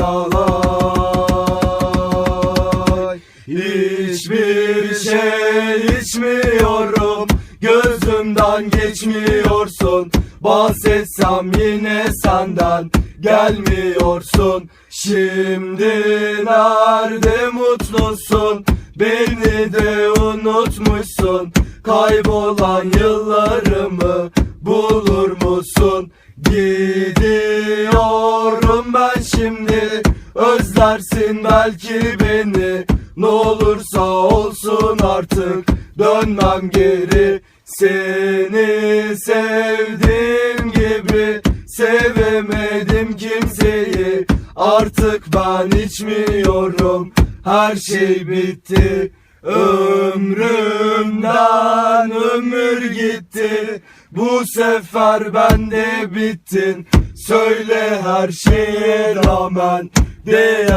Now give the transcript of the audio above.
lalay Hiçbir şey içmiyorum. Gözümden geçmiyorsun. Bahsetsem yine senden Gelmiyorsun. Şimdi nerede mutlusun? Beni de unutmuşsun. Kaybolan yıllarımı bulur musun? Gidiyorum ben şimdi Özlersin belki beni. Ne olursa olsun artık Dönmem geri. Seni sevdiğim gibi Sevemedim kimseyi. Artık ben içmiyorum Her şey bitti. Ömrümden ömür gitti. Bu sefer ben de bittin Söyle her şeye rağmen Değer